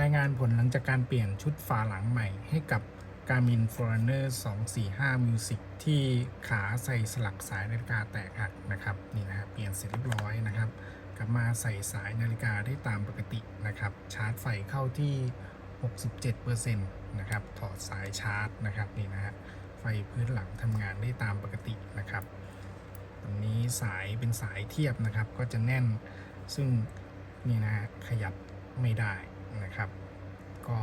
รายงานผลหลังจากการเปลี่ยนชุดฝาหลังใหม่ให้กับ Garmin Forerunner 245 Music ที่ขาใส่สลักสายนาฬิกาแตกหักนะครับนี่นะครับเปลี่ยนเสร็จเรียบร้อยนะครับ กลับมาใส่สายนาฬิกาได้ตามปกตินะครับ ชาร์จไฟเข้าที่ 67%นะครับถอดสายชาร์จนะครับนี่นะฮะไฟพื้นหลังทำงานได้ตามปกตินะครับตรงนี้สายเป็นสายเทียบนะครับก็จะแน่นซึ่งนี่นะขยับไม่ได้ นะครับ ก็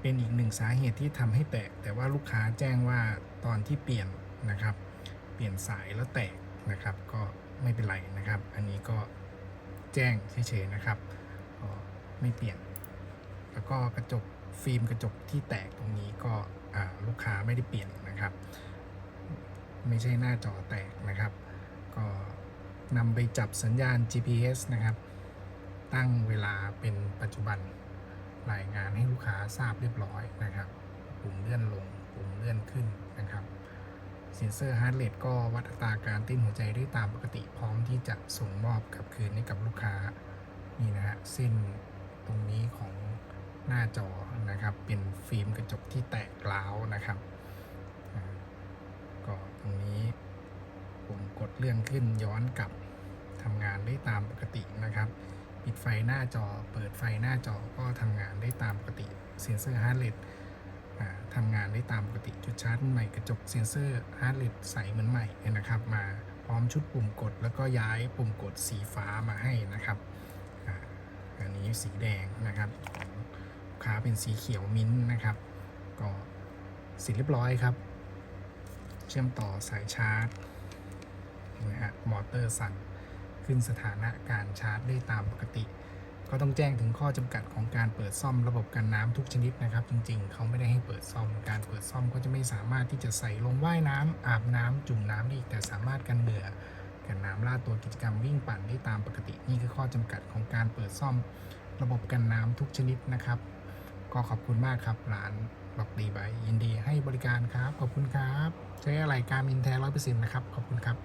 เป็นอีกหนึ่งสาเหตุที่ทำให้แตก แต่ว่าลูกค้าแจ้งว่าตอนที่เปลี่ยนนะครับ เปลี่ยนสายแล้วแตกนะครับ ก็ไม่เป็นไรนะครับ อันนี้ก็แจ้งเฉยๆนะครับก็ไม่เปลี่ยน แล้วก็กระจกฟิล์มกระจกที่แตกตรงนี้ก็ลูกค้าไม่ได้เปลี่ยนนะครับ ไม่ใช่หน้าจอแตกนะครับ ก็นำไปจับสัญญาณ GPS นะครับ ตั้งเวลาเป็นปัจจุบันรายงานให้ลูกค้าทราบเรียบร้อยนะครับ ปุ่มเลื่อนลง ปุ่มเลื่อนขึ้นนะครับเซ็นเซอร์ฮาร์ดเรทก็วัดอัตราการเต้นหัวใจได้ตามปกติพร้อมที่จะส่งมอบกลับคืนให้กับลูกค้านี่นะฮะเส้นตรงนี้ของหน้าจอนะครับเป็นฟิล์มกระจกที่แตกร้าวนะครับก็ตรงนี้ปุ่มกดเลื่อนขึ้นย้อนกลับทำงานได้ตามปกตินะครับ ปิดไฟหน้าจอ เปิดไฟหน้าจอก็ทำงานได้ตามปกติเซ็นเซอร์ฮาร์ดเรททำงานได้ตามปกติจุดชาร์จใหม่กระจกเซ็นเซอร์ฮาร์ดเรทใสเหมือนใหม่นะครับ มาพร้อมชุดปุ่มกด แล้วก็ย้ายปุ่มกดสีฟ้ามาให้นะครับอันนี้สีแดงนะครับของค้าเป็นสีเขียวมิ้นท์นะครับ ก็เสร็จเรียบร้อยครับ เชื่อมต่อสายชาร์จนะฮะมอเตอร์สั่น ขึ้นสถานะการชาร์จได้ตามปกติ ก็ต้องแจ้งถึงข้อจำกัดของการเปิดซ่อมระบบกันน้ำทุกชนิดนะครับ จริงๆ เขาไม่ได้ให้เปิดซ่อม การเปิดซ่อมก็จะไม่สามารถที่จะใส่ลงว่ายน้ำอาบน้ำจุ่มน้ำได้แต่สามารถกันเหงื่อกันน้ำลาดตัวกิจกรรมวิ่งปั่นได้ตามปกติ นี่คือข้อจำกัดของการเปิดซ่อมระบบกันน้ำทุกชนิดนะครับ ก็ขอบคุณมากครับร้านล็อกดีไบยินดีให้บริการครับ ขอบคุณครับ ใช้อะไรการมินแท้ร้อยเปอร์เซ็นต์นะครับ ขอบคุณครับ